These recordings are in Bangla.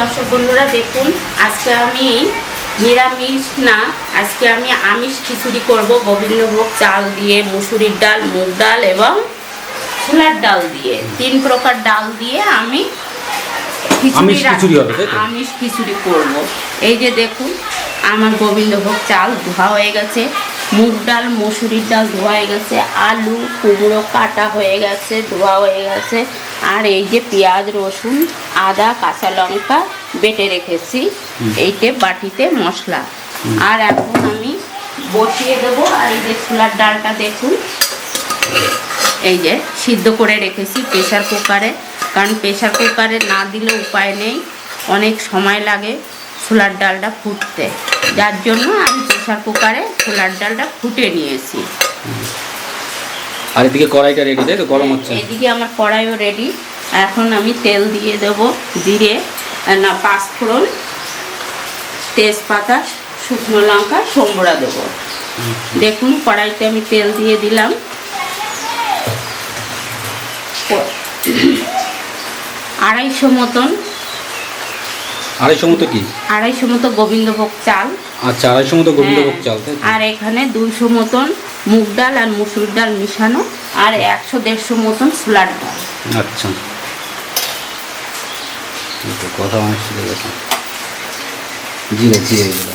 দর্শক বন্ধুরা দেখুন আজকে আমি নিরামিষ না আজকে আমি আমিষ খিচুড়ি করব। গোবিন্দভোগ চাল দিয়ে মুসুরির ডাল মুগ ডাল এবং ছোলার ডাল দিয়ে। তিন প্রকার ডাল দিয়ে আমি খিচুড়ি আমিষ খিচুড়ি করব। এই যে দেখুন আমার গোবিন্দভোগ চাল ধোয়া হয়ে গেছে মুগ ডাল মসুরির ডাল ধোয়া হয়ে গেছে আলু কুমড়ো কাটা হয়ে গেছে ধোয়া হয়ে গেছে আর এই যে পেঁয়াজ রসুন আদা কাঁচা লঙ্কা বেটে রেখেছি এইটে বাটিতে মশলা। আর এখন আমি বসিয়ে দেবো আর এই যে ছোলার ডালটা দেখুন এই যে সিদ্ধ করে রেখেছি প্রেশার কুকারে কারণ প্রেশার কুকারে না দিলে উপায় নেই অনেক সময় লাগে। ছোলার ডালটা ফুটতে। যার জন্য আমি প্রেশার কুকারে ছোলার ডালটা ফুটে নিয়েছি। আর এদিকে কড়াইটা রেডি তাই তো? গরম হচ্ছে। এদিকে আমার কড়াইও রেডি এখন আমি তেল দিয়ে দেব জিরে না পাঁচফোড়ন তেজপাতা শুকনো লঙ্কা সোমবড়া দেবো। দেখুন কড়াইতে আমি তেল দিয়ে দিলাম। আড়াইশো মতন আড়াইশো মতো কি? আড়াইশো মতো গোবিন্দভোগ চাল। আচ্ছা আড়াইশো মতো গোবিন্দভোগ হ্যাঁ, চাল আর এখানে দুইশো মতন মুগ ডাল আর মুসুর ডাল মিশানো আর একশো দেড়শো মতন ছোলার ডাল। আচ্ছা। কথা অনেক শিখে গেছে। জিরে জিরে এগুলো।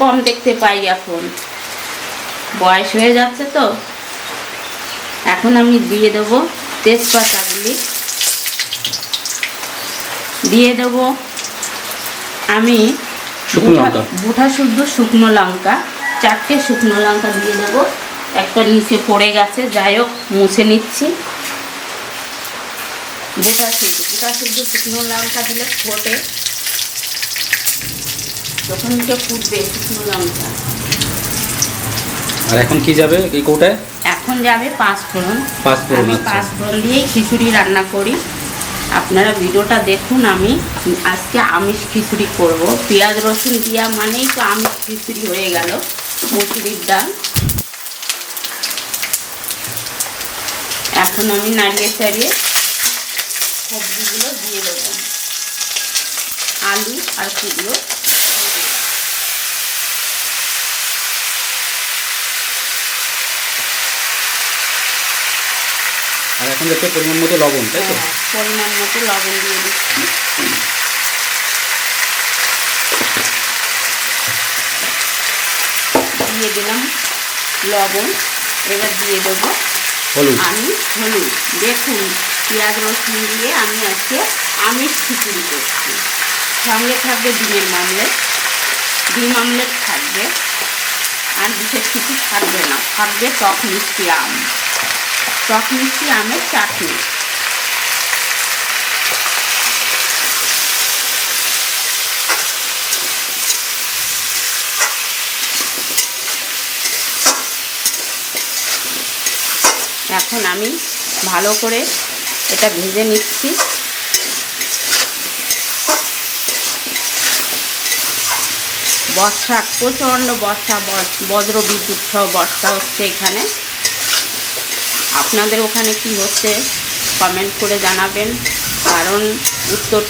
কম দেখতে পাই এখন। বয়স হয়ে যাচ্ছে তো। এখন আমি দিয়ে দেব তেজপাতাগুলি। দিয়ে দেব। আমি। বুটা শুদ্ধ শুকনো লঙ্কা চারটে শুকনো লঙ্কা দিয়ে দেব। একটা নিচে পড়ে গেছে যাই হোক মুছে নিচ্ছি। বুটা শুদ্ধ বুটা শুদ্ধ শুকনো লঙ্কা দিলে ফোটে। যখন এটা ফুটবে শুকনো লঙ্কা। আর এখন কি যাবে এই কৌটায়? এখন যাবে পাঁচ ফোড়ন পাঁচ ফোড়ন, আমি আচ্ছা। পাঁচ ফোড়ন দিয়েই খিচুড়ি রান্না করি। আপনারা ভিডিওটা দেখুন, আমি আজকে আমিষ খিচুড়ি করব। পেঁয়াজ রসুন দিয়া মানেই তো আমিষ খিচুড়ি হয়ে গেল, মুসুরির ডাল। এখন আমি নাড়িয়ে চাড়িয়ে সবজিগুলো দিয়ে দেবো। আলু আর কুমড়ো। এখন যাচ্ছে পরিমাণ মতো লবণ তাই তো? হ্যাঁ, পরিমাণ মতো লবণ দিয়ে দিচ্ছি। দিয়ে দিলাম লবণ এবার দিয়ে দেবো হলুদ। আমি হলুদ। দেখুন পেঁয়াজ রসুন দিয়ে আমি আজকে আমিষ খিচুড়ি করছি। সঙ্গে থাকবে ডিমের মামলেট ডিম আমলেট থাকবে আর বিশেষ কিছু থাকবে না। থাকবে টক মিষ্টি আম। টক মিষ্টি আমের চাটনি। এখন আমি ভালো করে এটা ভেজে নিচ্ছি। বর্ষা, প্রচণ্ড বর্ষা, বজ্র বিদ্যুৎ সহ বর্ষা হচ্ছে এখানে। আপনাদের ওখানে কি হচ্ছে কমেন্ট করে জানাবেন। কারণ উত্তর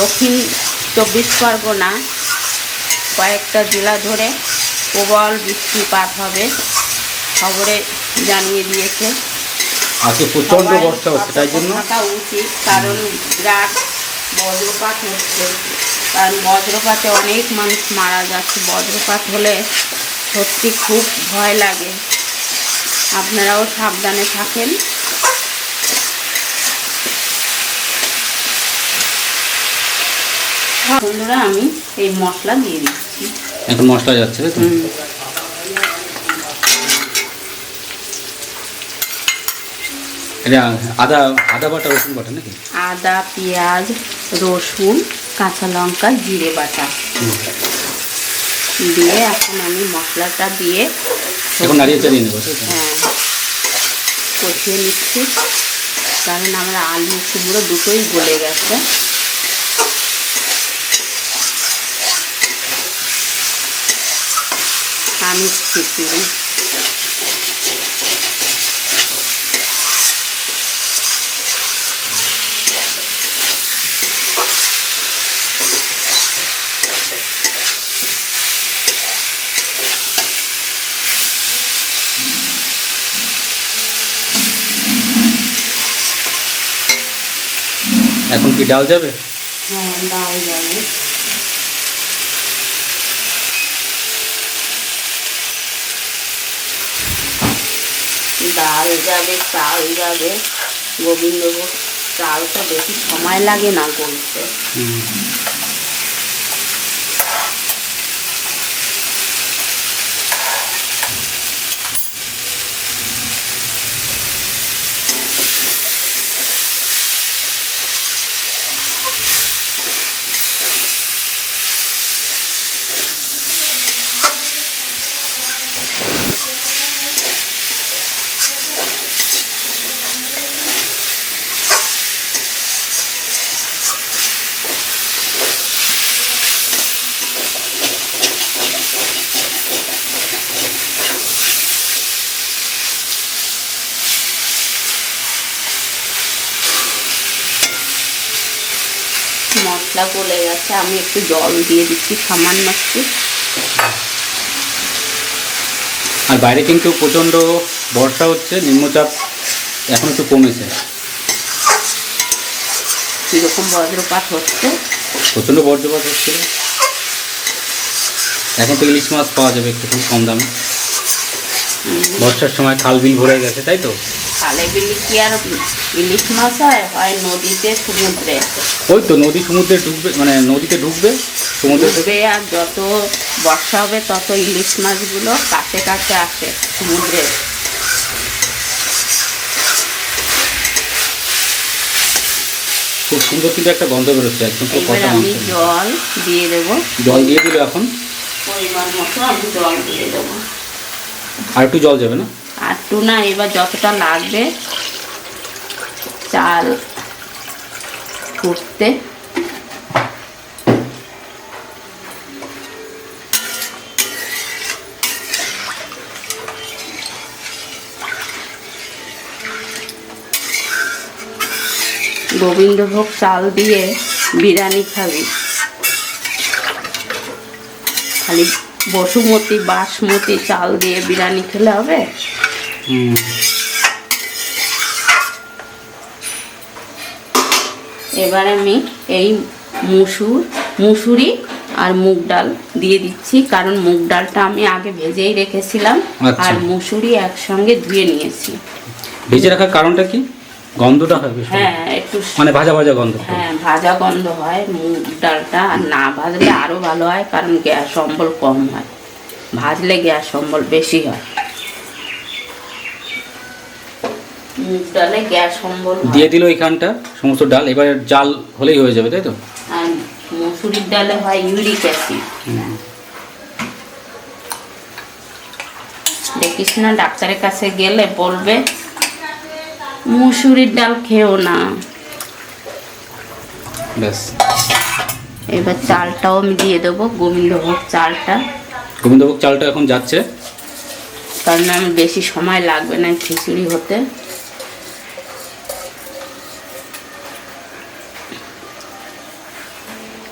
দক্ষিণ চব্বিশ পরগনা কয়েকটা জেলা ধরে প্রবল বৃষ্টিপাত হবে খবরে জানিয়ে দিয়েছে। আজকে প্রচণ্ড বর্ষা হচ্ছে তাই জন্য থাকা উচিত কারণ বিরাট বজ্রপাত হচ্ছে। কারণ বজ্রপাতে অনেক মানুষ মারা যাচ্ছে। বজ্রপাত হলে সত্যি খুব ভয় লাগে। আপনারাও সাবধানে থাকেন। বন্ধুরা আমি এই মশলা দিয়ে দিচ্ছি। এখন মশলা যাচ্ছে এটা আদা আদা বাটা রসুন বাটা নাকি? আদা পেঁয়াজ রসুন কাঁচা লঙ্কা জিরে বাটা। দিয়ে এখন আমি মশলাটা দিয়ে এখন নাড়িয়ে চালিয়ে নেব হ্যাঁ। কষিয়ে নিচ্ছি। কারণ আমার আলু কুমড়ো দুটোই গলে গেছে। আমি খিচুড়ি এখন কি ডাল যাবে? হ্যাঁ ডাল যাবে। ডাল যাবে চাল যাবে। গোবিন্দভোগ চালটা বেশি সময় লাগে না গলতে। মশলা গলে গেছে আমি একটু জল দিয়ে দিচ্ছি সামান্য একটু। আর বাইরে কিন্তু প্রচণ্ড বর্ষা হচ্ছে নিম্নচাপ এখন একটু কমেছে। কীরকম বজ্রপাত হচ্ছে? প্রচণ্ড বজ্রপাত হচ্ছে। এখন তো ইলিশ মাছ পাওয়া যাবে একটু কম দামে। বর্ষার সময় খাল বিল ভরে গেছে তাই তো? খালে বিলি কি আর ইলিশ মাছ হয়? হয় নদীতে সমুদ্রে। ওই তো নদী সমুদ্রে ঢুকবে মানে নদীতে ঢুকবে সমুদ্রে থেকে আর যত বর্ষা হবে তত ইলিশ মাছগুলো কাছে কাছে আসে সমুদ্রে। খুব সুন্দর কিন্তু একটা গন্ধ বেরোচ্ছে একদম খুব এবার আমি জল দিয়ে দেবো। জল দিয়ে দিল এখন? পরিমাণ মতো আমি জল দিয়ে দেবো। আর একটু জল যাবে না? আর একটু না, এবার যতটা লাগবে চাল ফুটতে। গোবিন্দভোগ চাল দিয়ে বিরিয়ানি খাবি। খালি বসুমতি, বাসমতি চাল দিয়ে বিরিয়ানি খেলে হবে? এবার আমি এই মুসুর মুসুরি আর মুগ ডাল দিয়ে দিচ্ছি কারণ মুগ ডালটা আমি আগে ভেজেই রেখেছিলাম আচ্ছা। আর মুসুরি একসঙ্গে ধুয়ে নিয়েছি। ভেজে রাখার কারণটা কি? গন্ধটা হয় বেশ। হ্যাঁ একটু মানে ভাজা ভাজা গন্ধ হ্যাঁ। ভাজা গন্ধ হয় মুগ ডালটা আর না ভাজলে আরও ভালো হয় কারণ গ্যাস অম্বল কম হয়। ভাজলে গ্যাস অম্বল বেশি হয় মুগ ডালে গ্যাস অম্বল দিয়ে দিল এইখানটা সমস্ত ডাল এবার জাল হলেই হয়ে যাবে তাই তো? আর মসুরির ডালে হয় ইউরিক অ্যাসিড। দেখিস না ডাক্তারের কাছে গেলে বলবে মুসুরির ডাল খেও না। ব্যাস। এবার চালটাও আমি দিয়ে দেবো গোবিন্দভোগ চালটা। গোবিন্দভোগ চালটা এখন যাচ্ছে। কারণ আমি বেশি সময় লাগবে না খিচুড়ি হতে।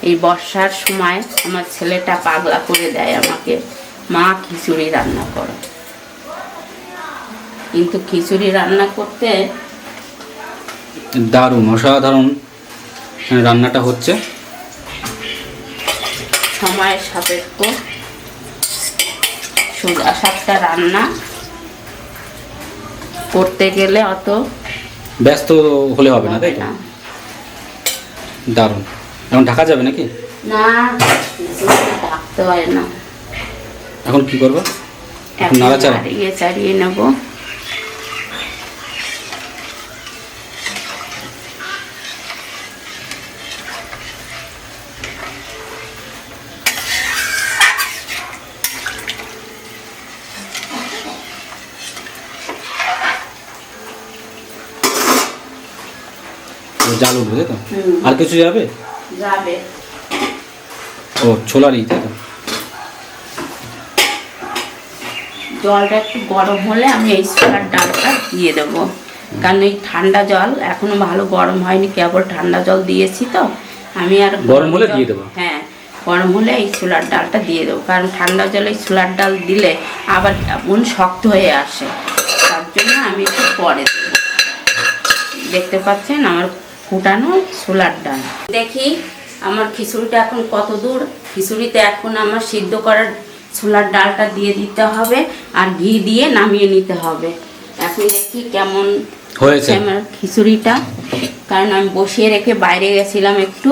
এই বর্ষার সময় আমার ছেলেটা পাগলা করে দেয় আমাকে মা খিচুড়ি রান্না করো। কিন্তু খিচুড়ি রান্না করতে দারুণ অসাধারণ রান্নাটা হচ্ছে। সময়ের সাপেক্ষ। সোজা সাপটা রান্না করতে গেলে অত ব্যস্ত হলে হবে না তাই না। দারুণ। এখন ঢাকা যাবে নাকি? না ডাকতে না। এখন কি করব? নাড়াচাড়া? চাড়িয়ে নেব। জাল উঠবে তো? আর কিছু যাবে? যাবে। ও ছোলারই তাই জলটা একটু গরম হলে আমি এই ছোলার ডালটা দিয়ে দেবো। কারণ এই ঠান্ডা জল এখনও ভালো গরম হয়নি কেবল ঠান্ডা জল দিয়েছি তো। আমি আর গরম হলে দিয়ে দেবো? হ্যাঁ গরম হলে এই ছোলার ডালটা দিয়ে দেবো। কারণ ঠান্ডা জলে এই ছোলার ডাল দিলে আবার এমন শক্ত হয়ে আসে। তার জন্য আমি একটু পরে দেবো। দেখতে পাচ্ছেন আমার ফুটানো ছোলার ডাল। দেখি আমার খিচুড়িটা এখন কত দূর? খিচুড়িতে এখন আমার সিদ্ধ করার ছোলার ডালটা দিয়ে দিতে হবে আর ঘি দিয়ে নামিয়ে নিতে হবে। এখন দেখি কেমন হয়েছে। আমার খিচুড়িটা। কারণ আমি বসিয়ে রেখে বাইরে গেছিলাম একটু।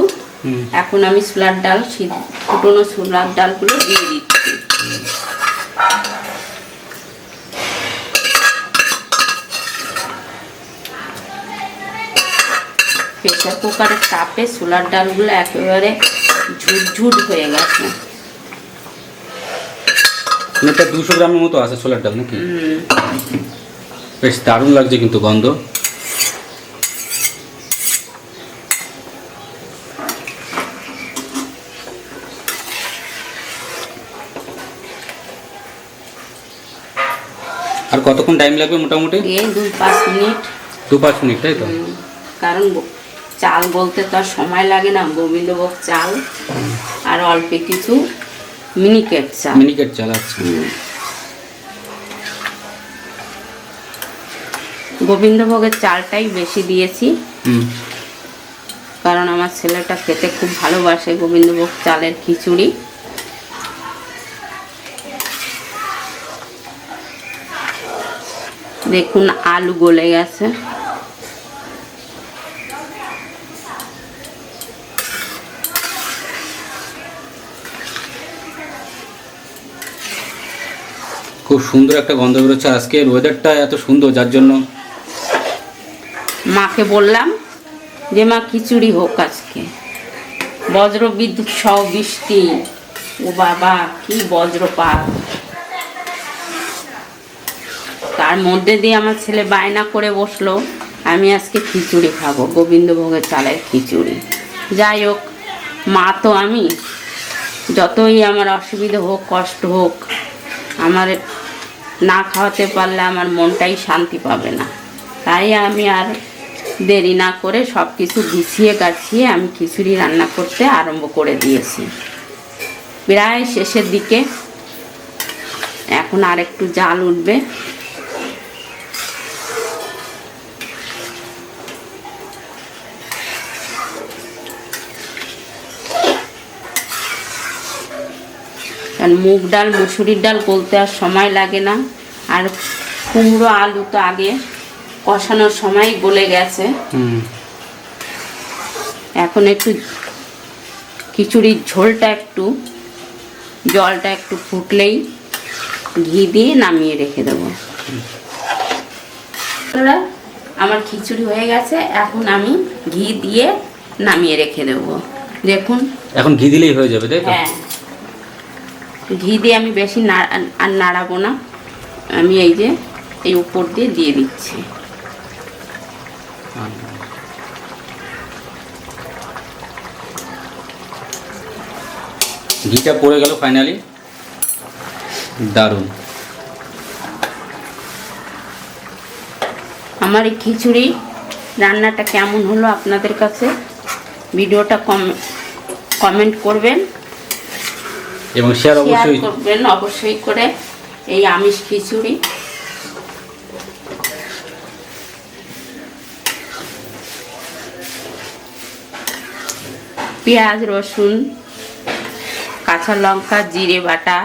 এখন আমি ছোলার ডাল ফুটনো ছোলার ডালগুলো দিয়ে দিচ্ছি। প্রেশার কুকারের তাপে ছোলার ডালগুলো একেবারে ঝুটঝুট হয়ে গেছে। অনেকটা দুশো গ্রামের মতো আছে ছোলার ডাল নাকি? বেশ দারুণ লাগছে কিন্তু গন্ধ। আর কতক্ষণ টাইম লাগবে মোটামুটি? এই দুই পাঁচ মিনিট। দু পাঁচ মিনিট তাই তো? কারণ চাল বলতে তো আর সময় লাগে না গোবিন্দভোগ চাল আর অল্প কিছু মিনিকেট চাল। মিনিকেট চালাচ্ছে হুম। গোবিন্দভোগের চালটাই বেশি দিয়েছি। কারণ আমার ছেলেটা খেতে খুব ভালোবাসে গোবিন্দভোগ চালের খিচুড়ি। দেখুন আলু গলে গেছে। খুব সুন্দর একটা গন্ধ বেরোচ্ছে। আজকের ওয়েদারটা এত সুন্দর, যার জন্য মাকে বললাম যে, মা, খিচুড়ি হোক আজকে। বজ্র বিদ্যুৎ সহ বৃষ্টি। ও বাবা, কি বজ্রপাত। তার মধ্যে দিয়ে আমার ছেলে বায়না করে বসল, আমি আজকে খিচুড়ি খাব, গোবিন্দভোগের চালের খিচুড়ি। যাই হোক, মা তো আমি। যতই আমার অসুবিধা হোক, কষ্ট হোক, আমার না খাওয়াতে পারলে আমার মনটাই শান্তি পাবে না। তাই আমি আর দেরি না করে সব কিছু গুছিয়ে গাছিয়ে আমি খিচুড়ি রান্না করতে আরম্ভ করে দিয়েছি। প্রায় শেষের দিকে এখন আর একটু জাল উঠবে। কারণ মুগ ডাল মুসুরির ডাল বলতে আর সময় লাগে না। আর কুমড়ো আলু তো আগে কষানোর সময় গলে গেছে। এখন একটু খিচুড়ির ঝোলটা একটু জলটা একটু ফুটলেই ঘি দিয়ে নামিয়ে রেখে দেবো। আমার খিচুড়ি হয়ে গেছে এখন আমি ঘি দিয়ে নামিয়ে রেখে দেবো। দেখুন। এখন ঘি দিলেই হয়ে যাবে তাই তো? হ্যাঁ। ঘি দিয়ে আমি বেশি আর নাড়াবো না। আমি এই যে এই উপর দিয়ে দিয়ে দিচ্ছি। ঘিটা পড়ে গেল ফাইনালি দারুণ। আমার এই খিচুড়ি রান্নাটা কেমন হলো আপনাদের কাছে? ভিডিওটা কম কমেন্ট করবেন। এবং শেয়ার অবশ্যই করবেন অবশ্যই করে এই আমিষ খিচুড়ি। পেঁয়াজ রসুন কাঁচা লঙ্কা জিরে বাটা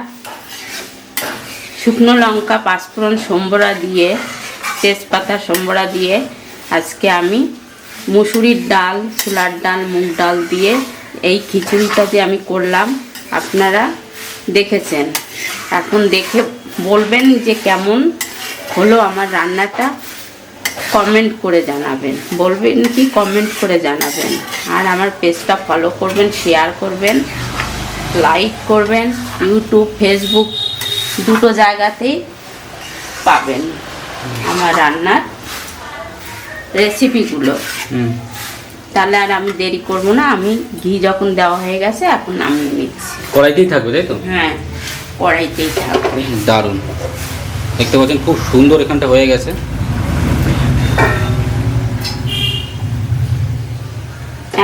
শুকনো লঙ্কা পাঁচফোড়ন সম্বরা দিয়ে তেজপাতা সম্বরা দিয়ে আজকে আমি মুসুরির ডাল ছোলার ডাল মুগ ডাল দিয়ে এই খিচুড়িটা যে আমি করলাম আপনারা দেখেছেন। এখন দেখে বলবেন যে কেমন হলো আমার রান্নাটা। কমেন্ট করে জানাবেন। বলবেন কি কমেন্ট করে জানাবেন। আর আমার পেজটা ফলো করবেন শেয়ার করবেন লাইক করবেন ইউটিউব ফেসবুক দুটো জায়গাতেই পাবেন আমার রান্নার রেসিপিগুলো তাহলে আর আমি দেরি করব না আমি ঘি যখন দেওয়া হয়ে গেছে এখন আমি নিচ্ছি। কড়াইতেই থাকবে তাই তো? হ্যাঁ কড়াইতেই থাকবে। দারুণ। দেখতে পাচ্ছেন খুব সুন্দর এখানটা হয়ে গেছে।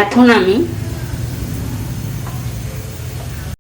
এখন আমি